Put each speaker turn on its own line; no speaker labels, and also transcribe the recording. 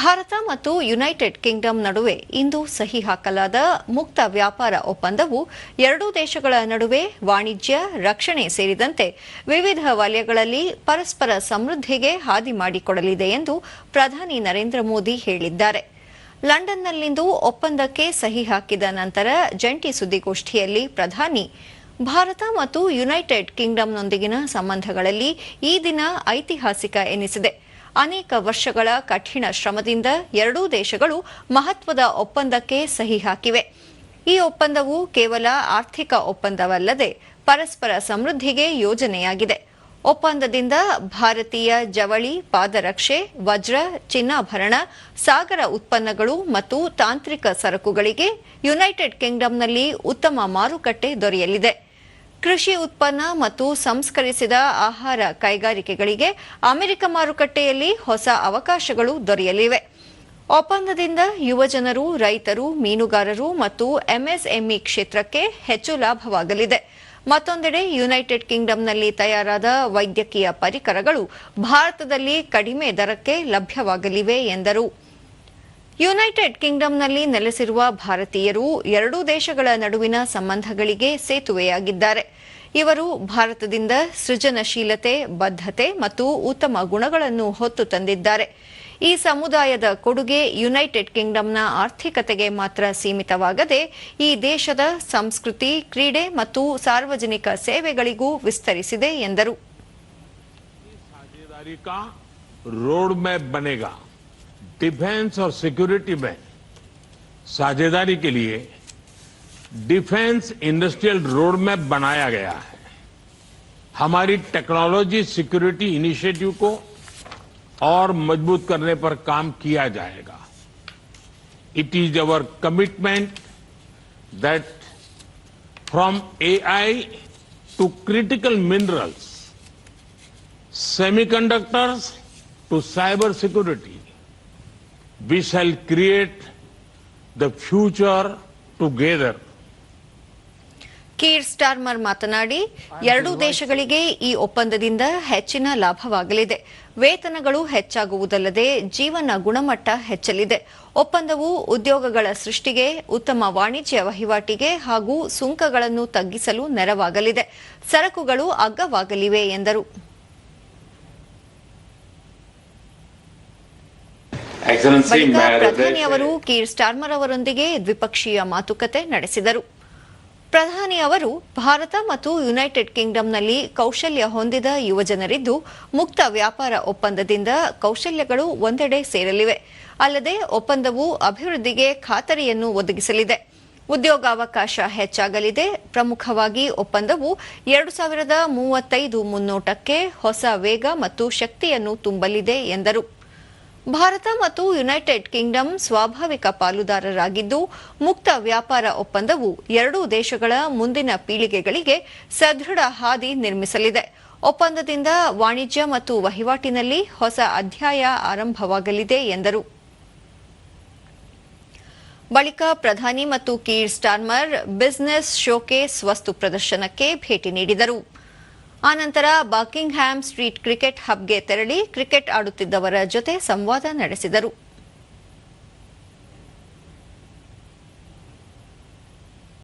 ಭಾರತ ಮತ್ತು United Kingdom ನಡುವೆ ಇಂದು ಸಹಿ ಹಾಕಲಾದ ಮುಕ್ತ ವ್ಯಾಪಾರ ಒಪ್ಪಂದವು ಎರಡೂ ದೇಶಗಳ ನಡುವೆ ವಾಣಿಜ್ಯ, ರಕ್ಷಣೆ ಸೇರಿದಂತೆ ವಿವಿಧ ವಲಯಗಳಲ್ಲಿ ಪರಸ್ಪರ ಸಮೃದ್ಧಿಗೆ ಹಾದಿ ಮಾಡಿಕೊಡಲಿದೆ ಎಂದು ಪ್ರಧಾನಿ ನರೇಂದ್ರ ಮೋದಿ ಹೇಳಿದ್ದಾರೆ. ಲಂಡನ್ನಲ್ಲಿಂದು ಒಪ್ಪಂದಕ್ಕೆ ಸಹಿ ಹಾಕಿದ ನಂತರ ಜಂಟಿ ಸುದ್ದಿಗೋಷ್ಠಿಯಲ್ಲಿ ಪ್ರಧಾನಿ, ಭಾರತ ಮತ್ತು ಯುನೈಟೆಡ್ ಕಿಂಗ್ಡಮ್ನೊಂದಿಗಿನ ಸಂಬಂಧಗಳಲ್ಲಿ ಈ ದಿನ ಐತಿಹಾಸಿಕ ಎನಿಸಿದೆ. ಅನೇಕ ವರ್ಷಗಳ ಕಠಿಣ ಶ್ರಮದಿಂದ ಎರಡೂ ದೇಶಗಳು ಮಹತ್ವದ ಒಪ್ಪಂದಕ್ಕೆ ಸಹಿ ಹಾಕಿವೆ. ಈ ಒಪ್ಪಂದವು ಕೇವಲ ಆರ್ಥಿಕ ಒಪ್ಪಂದವಲ್ಲದೆ ಪರಸ್ಪರ ಸಮೃದ್ಧಿಗೆ ಯೋಜನೆಯಾಗಿದೆ. ಒಪ್ಪಂದದಿಂದ ಭಾರತೀಯ ಜವಳಿ, ಪಾದರಕ್ಷೆ, ವಜ್ರ, ಚಿನ್ನಾಭರಣ, ಸಾಗರ ಉತ್ಪನ್ನಗಳು ಮತ್ತು ತಾಂತ್ರಿಕ ಸರಕುಗಳಿಗೆ ಯುನೈಟೆಡ್ ಕಿಂಗ್ಡಮ್ನಲ್ಲಿ ಉತ್ತಮ ಮಾರುಕಟ್ಟೆ ದೊರೆಯಲಿದೆ. ಕೃಷಿ ಉತ್ಪನ್ನ ಮತ್ತು ಸಂಸ್ಕರಿಸಿದ ಆಹಾರ ಕೈಗಾರಿಕೆಗಳಿಗೆ ಅಮೆರಿಕ ಮಾರುಕಟ್ಟೆಯಲ್ಲಿ ಹೊಸ ಅವಕಾಶಗಳು ದೊರೆಯಲಿವೆ. ಒಪ್ಪಂದದಿಂದ ಯುವಜನರು ರೈತರು, ಮೀನುಗಾರರು ಮತ್ತು ಎಂಎಸ್ಎಂಇ ಕ್ಷೇತ್ರಕ್ಕೆ ಹೆಚ್ಚು ಲಾಭವಾಗಲಿದೆ. ಮತ್ತೊಂದೆಡೆ ಯುನೈಟೆಡ್ ಕಿಂಗ್ಡಮ್ನಲ್ಲಿ ತಯಾರಾದ ವೈದ್ಯಕೀಯ ಪರಿಕರಗಳು ಭಾರತದಲ್ಲಿ ಕಡಿಮೆ ದರಕ್ಕೆ ಲಭ್ಯವಾಗಲಿವೆ ಎಂದರು. ಯುನೈಟೆಡ್ ಕಿಂಗ್ಡಮ್ನಲ್ಲಿ ನೆಲೆಸಿರುವ ಭಾರತೀಯರು ಎರಡೂ ದೇಶಗಳ ನಡುವಿನ ಸಂಬಂಧಗಳಿಗೆ ಸೇತುವೆಯಾಗಿದ್ದಾರೆ. ಇವರು ಭಾರತದಿಂದ ಸೃಜನಶೀಲತೆ, ಬದ್ಧತೆ ಮತ್ತು ಉತ್ತಮ ಗುಣಗಳನ್ನು ಹೊತ್ತು ತಂದಿದ್ದಾರೆ. ಈ ಸಮುದಾಯದ ಕೊಡುಗೆ ಯುನೈಟೆಡ್ ಕಿಂಗ್ಡಮ್ನ ಆರ್ಥಿಕತೆಗೆ ಮಾತ್ರ ಸೀಮಿತವಾಗದೆ ಈ ದೇಶದ ಸಂಸ್ಕೃತಿ, ಕ್ರೀಡೆ ಮತ್ತು ಸಾರ್ವಜನಿಕ ಸೇವೆಗಳಿಗೂ ವಿಸ್ತರಿಸಿದೆ ಎಂದರು.
डिफेंस और सिक्योरिटी में साझेदारी के लिए डिफेंस इंडस्ट्रियल रोड मैप बनाया गया है हमारी टेक्नोलॉजी सिक्योरिटी इनिशिएटिव को और मज़बूत करने पर काम किया जाएगा it is our commitment that from AI to critical minerals semiconductors to cyber security. We shall create the future together.
Keir Starmer ಮಾತನಾಡಿ, ಎರಡೂ ದೇಶಗಳಿಗೆ ಈ ಒಪ್ಪಂದದಿಂದ ಹೆಚ್ಚಿನ ಲಾಭವಾಗಲಿದೆ. ವೇತನಗಳು ಹೆಚ್ಚಾಗುವುದಲ್ಲದೆ ಜೀವನ ಗುಣಮಟ್ಟ ಹೆಚ್ಚಲಿದೆ. ಒಪ್ಪಂದವು ಉದ್ಯೋಗಗಳ ಸೃಷ್ಟಿಗೆ, ಉತ್ತಮ ವಾಣಿಜ್ಯ ವಹಿವಾಟಿಗೆ ಹಾಗೂ ಸುಂಕಗಳನ್ನು ತಗ್ಗಿಸಲು ನೆರವಾಗಲಿದೆ. ಸರಕುಗಳು ಅಗ್ಗವಾಗಲಿವೆ ಎಂದರು. ಬಳಿಕ ಪ್ರಧಾನಿ ಅವರು ಕೀರ್ ಸ್ಟಾರ್ಮರ್ ಅವರೊಂದಿಗೆ ದ್ವಿಪಕ್ಷೀಯ ಮಾತುಕತೆ ನಡೆಸಿದರು. ಪ್ರಧಾನಿ ಅವರು ಭಾರತ ಮತ್ತು ಯುನೈಟೆಡ್ ಕಿಂಗ್ಡಮ್ನಲ್ಲಿ ಕೌಶಲ್ಯ ಹೊಂದಿದ ಯುವಜನರಿದ್ದು ಮುಕ್ತ ವ್ಯಾಪಾರ ಒಪ್ಪಂದದಿಂದ ಕೌಶಲ್ಯಗಳು ಒಂದೆಡೆ ಸೇರಲಿವೆ. ಅಲ್ಲದೆ ಒಪ್ಪಂದವು ಅಭಿವೃದ್ಧಿಗೆ ಖಾತರಿಯನ್ನು ಒದಗಿಸಲಿದೆ. ಉದ್ಯೋಗಾವಕಾಶ ಹೆಚ್ಚಾಗಲಿದೆ. ಪ್ರಮುಖವಾಗಿ ಒಪ್ಪಂದವು ಎರಡು ಸಾವಿರದ ಮೂವತ್ತೈದು ಮುನ್ನೋಟಕ್ಕೆ ಹೊಸ ವೇಗ ಮತ್ತು ಶಕ್ತಿಯನ್ನು ತುಂಬಲಿದೆ ಎಂದರು. ಭಾರತ ಮತ್ತು ಯುನೈಟೆಡ್ ಕಿಂಗ್ಡಮ್ ಸ್ವಾಭಾವಿಕ ಪಾಲುದಾರರಾಗಿದ್ದು, ಮುಕ್ತ ವ್ಯಾಪಾರ ಒಪ್ಪಂದವು ಎರಡೂ ದೇಶಗಳ ಮುಂದಿನ ಪೀಳಿಗೆಗಳಿಗೆ ಸದೃಢ ಹಾದಿ ನಿರ್ಮಿಸಲಿದೆ. ಒಪ್ಪಂದದಿಂದ ವಾಣಿಜ್ಯ ಮತ್ತು ವಹಿವಾಟಿನಲ್ಲಿ ಹೊಸ ಅಧ್ಯಾಯ ಆರಂಭವಾಗಲಿದೆ ಎಂದರು. ಬಳಿಕ ಪ್ರಧಾನಿ ಮತ್ತು ಕೀರ್ ಸ್ಟಾರ್ಮರ್ ಬಿಸಿನೆಸ್ ಶೋಕೇಸ್ ವಸ್ತು ಪ್ರದರ್ಶನಕ್ಕೆ ಭೇಟಿ ನೀಡಿದರು. ಆನಂತರ ಬಕಿಂಗ್ಹ್ಯಾಮ್ ಸ್ಟ್ರೀಟ್ ಕ್ರಿಕೆಟ್ ಹಬ್ಗೆ ತೆರಳಿ ಕ್ರಿಕೆಟ್ ಆಡುತ್ತಿದ್ದವರ ಜೊತೆ ಸಂವಾದ ನಡೆಸಿದರು.